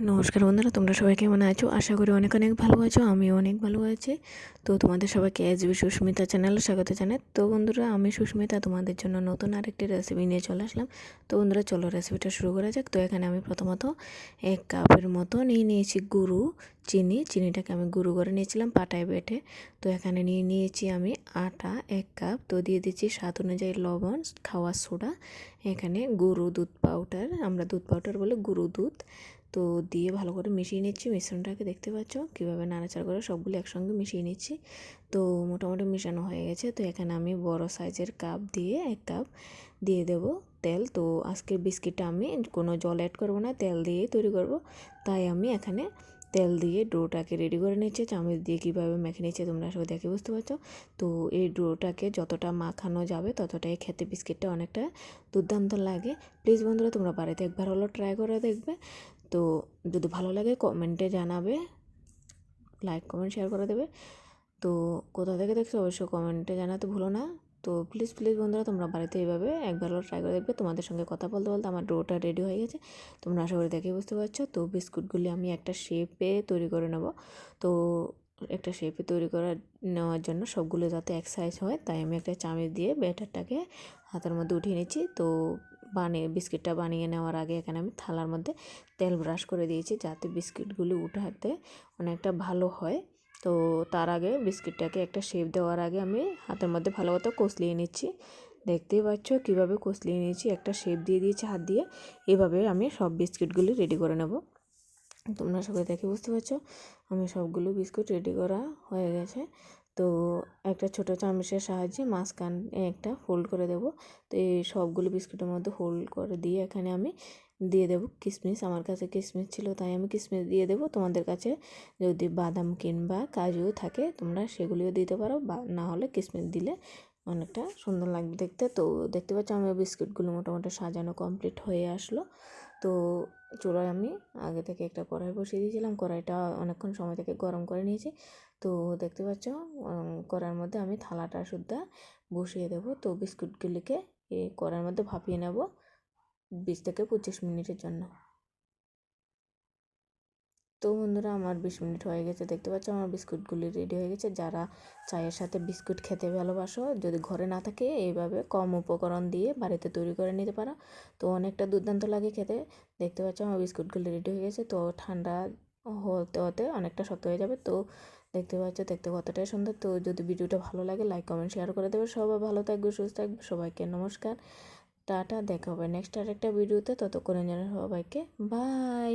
নমস্কার বন্ধুরা, তোমরা সবাই কেমন আছো? আশা করি অনেক অনেক ভালো আছো, আমিও অনেক ভালো আছি। তো তোমাদের সবাইকে এস বি সুস্মিতা চ্যানেলে স্বাগত জানাই। তো বন্ধুরা, আমি সুস্মিতা, তোমাদের জন্য নতুন আরেকটি রেসিপি নিয়ে চলে আসলাম। তো বন্ধুরা, চলো রেসিপিটা শুরু করা যাক। তো এখানে আমি প্রথমত এক কাপের মতো নিয়ে নিয়েছি গুরু চিনি। চিনিটাকে আমি গুঁড়ো করে নিয়েছিলাম পাটায় বেটে। তো এখানে নিয়ে নিয়েছি আমি আটা এক কাপ। তো দিয়ে দিচ্ছি স্বাদ অনুযায়ী লবণ খাওয়ার সোডা এখানে গুঁড়ো দুধ পাউডার আমরা দুধ পাউডার বলে গুঁড়ো দুধ। তো দিয়ে ভালো করে মিশিয়ে নিচ্ছি। মিশ্রণটাকে দেখতে পাচ্ছ? কীভাবে নাড়াচাড়া করে সবগুলো একসঙ্গে মিশিয়ে নিচ্ছি। তো মোটামুটি মিশানো হয়ে গেছে। তো এখানে আমি বড় সাইজের কাপ দিয়ে এক কাপ দিয়ে দেব তেল। তো আজকের বিস্কিটটা আমি কোনো জল অ্যাড করব না, তেল দিয়েই তৈরি করব। তাই আমি এখানে তেল দিয়ে ডোটাকে রেডি করে নিচ্ছে, চামচ দিয়ে কীভাবে মেখে নিচ্ছে তোমরা সবাই দেখে বুঝতে পারছ। তো এই ডোটাকে যতটা মাখানো যাবে ততটাই খেতে বিস্কিটটা অনেকটা দুর্দান্ত লাগে। প্লিজ বন্ধুরা, তোমরা বাড়িতে একবার হলো ট্রাই করে দেখবে। তো যদি ভালো লাগে কমেন্টে জানাবে লাইক কমেন্ট শেয়ার করে দেবে। তো কোথা থেকে দেখছ, অবশ্যই কমেন্টে জানাতে ভুলো না। তো প্লিজ প্লিজ বন্ধুরা, তোমরা বাড়িতে এইভাবে একবার ট্রাই করে দেখবে। তোমাদের সঙ্গে কথা বলতে বলতে আমার ডোটা রেডি হয়ে গেছে। তোমরা আশা করি দেখে বুঝতে পারছ। তো বিস্কুটগুলি আমি একটা শেপে তৈরি করে নেব। তো একটা শেপে তৈরি করা নেওয়ার জন্য সবগুলো যাতে এক সাইজ হয়, তাই আমি একটা চামচ দিয়ে ব্যাটারটাকে হাতের মধ্যে উঠিয়ে নিচ্ছি। তো বানিয়ে, বিস্কিটটা বানিয়ে নেওয়ার আগে এখানে আমি থালার মধ্যে তেল ব্রাশ করে দিয়েছি, যাতে বিস্কিটগুলি উঠাতে অনেকটা ভালো হয়। তো তার আগে বিস্কিটটাকে একটা শেপ দেওয়ার আগে আমি হাতের মধ্যে ভালো মতো কষলিয়ে নিচ্ছি। দেখতেই পাচ্ছ কীভাবে কষলিয়ে নিয়েছি। একটা শেপ দিয়ে দিয়েছি হাত দিয়ে। এভাবে আমি সব বিস্কিটগুলি রেডি করে নেব। তোমরা সবাই দেখে বুঝতে পারছ আমি সবগুলো বিস্কুট রেডি করা হয়ে গেছে। তো একটা ছোটো চামচের সাহায্যে মাঝখান একটা ফোল্ড করে দেব। তো এই সবগুলো বিস্কুটের মধ্যে হোল্ড করে দিয়ে এখানে আমি দিয়ে দেবো কিশমিশ আমার কাছে কিশমিশ ছিল, তাই আমি কিশমিশ দিয়ে দেবো। তোমাদের কাছে যদি বাদাম কিংবা কাজু থাকে, তোমরা সেগুলিও দিতে পারো। বা না হলে কিশমিশ দিলে অনেকটা সুন্দর লাগবে দেখতে। তো দেখতে পাচ্ছ, আমার বিস্কুটগুলো মোটামুটি সাজানো কমপ্লিট হয়ে আসলো। তো চূড়ায় আমি আগে থেকে একটা কড়াই বসিয়ে দিয়েছিলাম। কড়াইটা অনেকক্ষণ সময় থেকে গরম করে নিয়েছি। তো দেখতে পাচ্ছ কড়াইয়ের মধ্যে আমি থালাটা সুদ্ধা বসিয়ে দেবো। তো বিস্কুটগুলিকে এই কড়াইয়ের মধ্যে ভাপিয়ে নেব। বিশ থেকে পঁচিশ মিনিটের জন্য। তো বন্ধুরা, আমার বিশ মিনিট হয়ে গেছে। দেখতে পাচ্ছ, আমার বিস্কুটগুলি রেডি হয়ে গেছে। যারা চায়ের সাথে বিস্কুট খেতে ভালোবাসো, যদি ঘরে না থাকে, এইভাবে কম উপকরণ দিয়ে বাড়িতে তৈরি করে নিতে পারো। তো অনেকটা দুর্দান্ত লাগে খেতে। দেখতে পাচ্ছ, আমার বিস্কুটগুলি রেডি হয়ে গেছে। তো ঠান্ডা হতে হতে অনেকটা শক্ত হয়ে যাবে। তো দেখতে পাচ্ছ, দেখতে কতটাই সুন্দর। তো যদি ভিডিওটা ভালো লাগে লাইক কমেন্ট শেয়ার করে দেবে। সবাই ভালো থাকবে, সুস্থ থাকবে। সবাইকে নমস্কার। টাটা দেখা হবে নেক্সট আরেকটা ভিডিওতে ততক্ষণের জন্য সবাইকে বাই